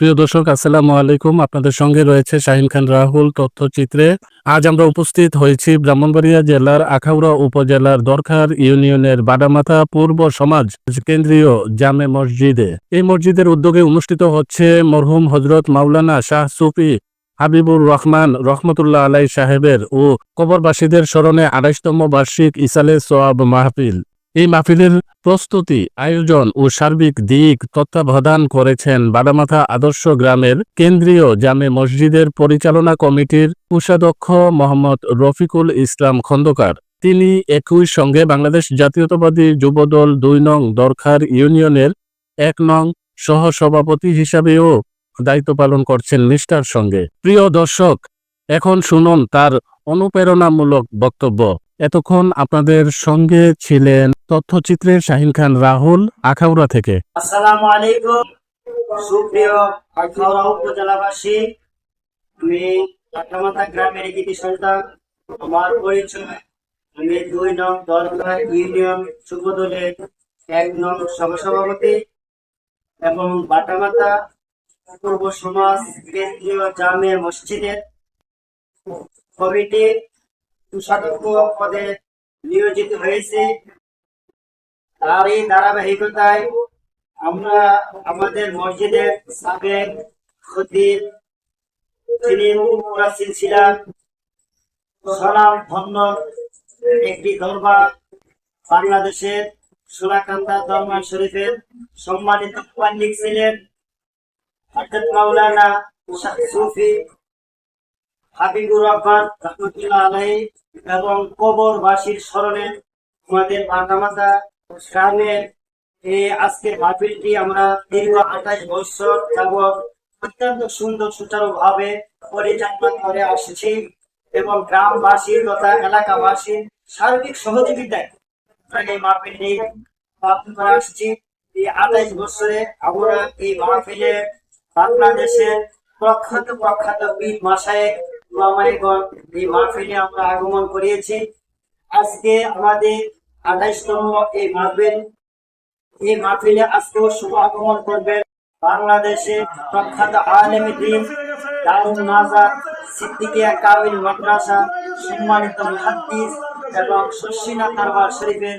প্রিয় দর্শক, আসসালামু আলাইকুম। আপনাদের সঙ্গে রয়েছে শাহিন খান রাহুল তথ্যচিত্রে। আজ আমরা উপস্থিত হয়েছি ব্রাহ্মণবাড়িয়া জেলার আখাউড়া উপজেলার দরখার ইউনিয়নের বাডামাথা পূর্ব সমাজ কেন্দ্রীয় জামে মসজিদে। এই মসজিদের উদ্যোগে অনুষ্ঠিত হচ্ছে মরহুম হজরত মাওলানা শাহ সুফি হাবিবুর রহমান রহমতুল্লাহ আলাই সাহেবের ও কবরবাসীদের স্মরণে আড়াইশতম বার্ষিক ইসালে সোয়াব মাহফিল। এই মাহফিলের প্রস্তুতি, আয়োজন ও সার্বিক দিক তত্ত্বাবধান করেছেন বাদামাথা আদর্শ গ্রামের কেন্দ্রীয় জামে মসজিদের পরিচালনা কমিটির কোষাধ্যক্ষ মোহাম্মদ রফিকুল ইসলাম খন্দকার। তিনি একই সঙ্গে বাংলাদেশ জাতীয়তাবাদী যুবদল দুই নং দরখার ইউনিয়নের এক নং সহসভাপতি হিসাবেও দায়িত্ব পালন করছেন নিষ্ঠার সঙ্গে। প্রিয় দর্শক, এখন শুনুন তার অনুপ্রেরণামূলক বক্তব্য। এতক্ষণ আপনাদের সঙ্গে ছিলেন তথ্যচিত্রের শাহিন খান রাহুল, আখাউড়া থেকে। আসসালামু আলাইকুম। সুপ্রিয় আখাউড়া উপজেলাবাসী, আমি আটলামাথা গ্রামের একটি সন্তান আমার পরিচয়, আমি দুই নং দরকার ইউনিয়ন যুব দলের এক নং সহসভাপতি এবং বাটামাতা পূর্ব সমাজ কেন্দ্রীয় জামে মসজিদের কমিটি পদে নিয়োজিত হয়েছে। তার এই ধারাবাহিকতায় আমরা আমাদের মসজিদের সাবেক তিনি মুরাসিল ছিলেন ধন্য একটি দরবার বাংলাদেশের সুরাকান্তা দরবার শরীফের সম্মানিত পান্ডিক ছিলেন হজরত মাওলানা সুফি হাবিবুর রহমান রহমতুল্লাহ আলাই এবং কবরবাসীর স্মরণে আমাদের মাতামাতা গ্রামের এই আজকের মাহফিলটি আমরা দীর্ঘ আঠাশ বছর যাবৎ অত্যন্ত সুন্দর সুচারু ভাবে পরিচালনা করে আসছি এবং গ্রামবাসী তথা এলাকাবাসীর সার্বিক সহযোগিতায় এই মাহফিলটি পালন করে আসছি। এই আঠাশ বছরে আমরা এই মাহফিলে বাংলাদেশের প্রখ্যাত প্রখ্যাত বীর মাসায় আগমন করিয়েছি। আজকে আমাদের এই এই শুভ আগমন করবেন বাংলাদেশে প্রখ্যাত আলেমী দিন সিদ্দিকিয়া মাদ্রাসা, সম্মানিত মুহাদ্দিস এবং শশিনা কারবার শরীফের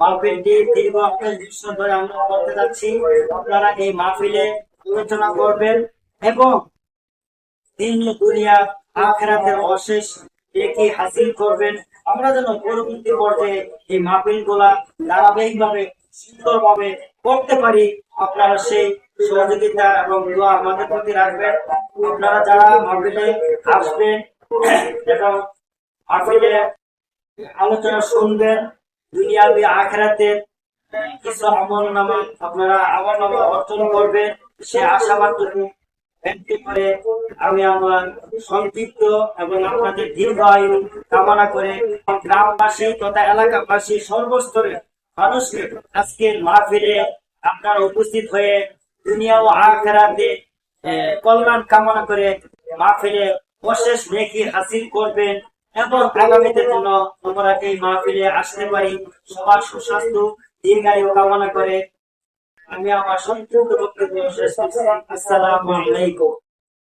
মাহফিলটি দীর্ঘ বছর ধরে আমরা করতে যাচ্ছি, আপনারা এই মাহফিলে আলোচনা করবেন এবং দিন দুনিয়া আখেরাতের অশেষ কি হাসিল করবেন, আমরা যেন পরবর্তী পর্যায়ে এই মাহফিলগুলা ধারাবাহিক ভাবে সুন্দর ভাবে করতে পারি, আপনারা সেই সহযোগিতা এবং দোয়া আমাদের প্রতি রাখবেন। আপনারা যারা মাহফিলে আসবেন, এবং মাহফিলে আলোচনা শুনবেন দুনিয়াবি আখেরাতের কিছু আমল নামা আপনারা আমল নামা অর্জন সে আশাবাদটুকু ব্যক্ত করে আমি আমার সংক্ষিপ্ত এবং আপনাদের দীর্ঘ আয়ু কামনা করে গ্রামবাসী তথা এলাকাবাসী সর্বস্তরে মানুষকে আজকের মাহফিলে আপনারা উপস্থিত হয়ে দুনিয়া ও আখেরাতে কল্যাণ কামনা করে মাহফিলে অশেষ নেকি হাসিল করবেন। এবং আগামীতে যেন আমরা এই মাহফিলে আসতে পারি। সবার সুস্বাস্থ্য, দীর্ঘায়ু কামনা করে। আমি আমার সম্পূর্ণ বক্তব্য শেষ করছি। আসসালামু আলাইকুম।